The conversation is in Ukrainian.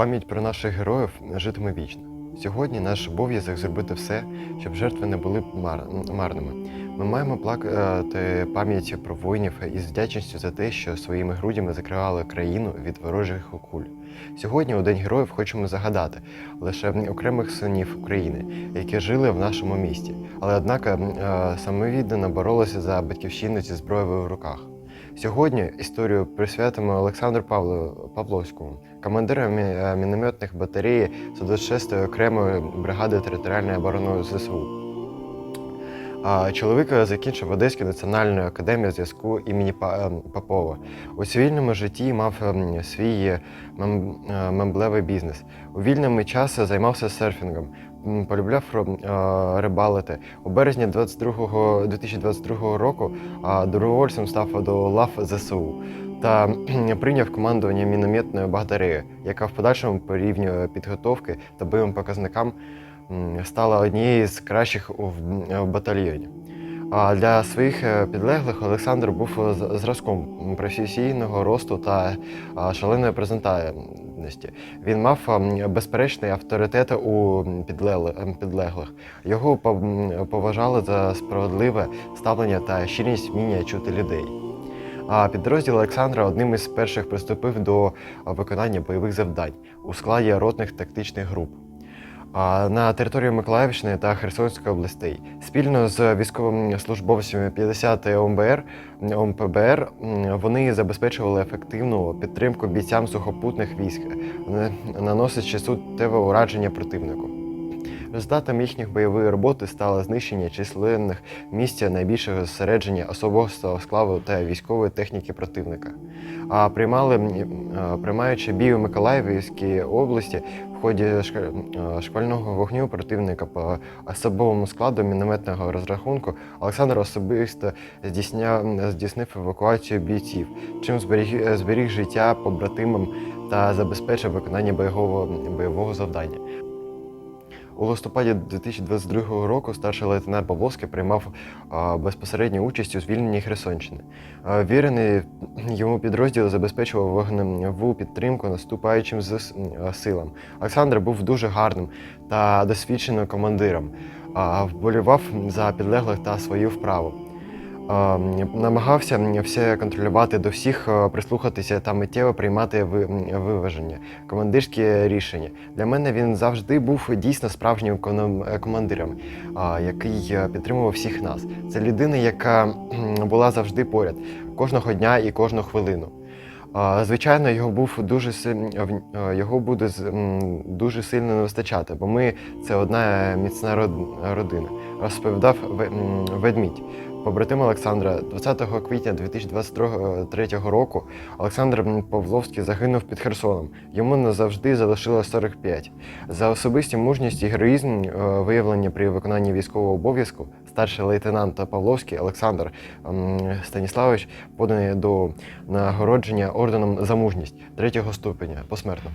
Пам'ять про наших героїв житиме вічно. Сьогодні наш обов'язок зробити все, щоб жертви не були мар- марними. Ми маємо плакати пам'ять про воїнів із вдячністю за те, що своїми грудями закривали країну від ворожих окуль. Сьогодні, у День героїв, хочемо загадати лише окремих синів України, які жили в нашому місті, але однак е, самовіддано боролися за батьківщину зі зброєю в руках. Сьогодні історію присвятимо Олександру Павло Павловському, командиру е, мінометних батареї 126-ї окремої бригади територіальної оборони ЗСУ. Чоловік закінчив Одеську національну академію зв'язку імені Па- е, Попова. У цивільному житті мав ем, свій е, мемблевий бізнес. У вільному часі займався серфінгом, полюбляв е, рибалити. У березні 22 2022 року добровольцем став до лав ЗСУ та прийняв командування мінометною батареєю, яка в подальшому по рівню підготовки та бойовим показникам стала однією з кращих в- батальйоні. А для своїх е, підлеглих Олександр був е, зразком професійного росту та шаленої презентабельності. Він мав безперечний авторитет у підлеглих. Його поважали за справедливе ставлення та щирість вміння чути людей. А підрозділ Олександра одним із перших приступив до виконання бойових завдань у складі ротних тактичних груп. На території Миколаївщини та Херсонської областей спільно з військовими службовцями 50-ї ОМБР ОМПБР вони забезпечували ефективну підтримку бійцям сухопутних військ, наносячи суттєве ураження противнику. Результатом їхніх бойової роботи стало знищення численних місць найбільшого зосередження особового складу та військової техніки противника. А приймали, е, приймаючи бій у Миколаївській області в ході е, шквального вогню противника по особовому складу мінометного розрахунку, Олександр особисто здійсняв, здійснив евакуацію бійців, чим зберіг, зберіг життя побратимам та забезпечив виконання бойового, бойового завдання. У листопаді 2022 року старший лейтенант Павловський приймав безпосередню участь у звільненні Херсонщини. Вірений йому підрозділ забезпечував вогневу підтримку наступаючим силам. Олександр був дуже гарним та досвідченим командиром, вболівав за підлеглих та свою вправу. Намагався все контролювати до всіх, прислухатися та миттєво приймати виваження, командирські рішення. Для мене він завжди був дійсно справжнім е, командиром, який е, підтримував всіх нас. Це людина, яка була завжди поряд кожного дня і кожну хвилину. Звичайно, його був дуже його буде дуже сильно не вистачати, бо ми це одна міцна родина. Розповідав ведмідь. Побратим Олександра 20 квітня 2023 року Олександр Павловський загинув під Херсоном. Йому назавжди залишилось 45. За особисті мужність і героїзм, виявлені при виконанні військового обов'язку, старший лейтенант Павловський Олександр Станіславович поданий до нагородження орденом за мужність третього ступеня посмертно.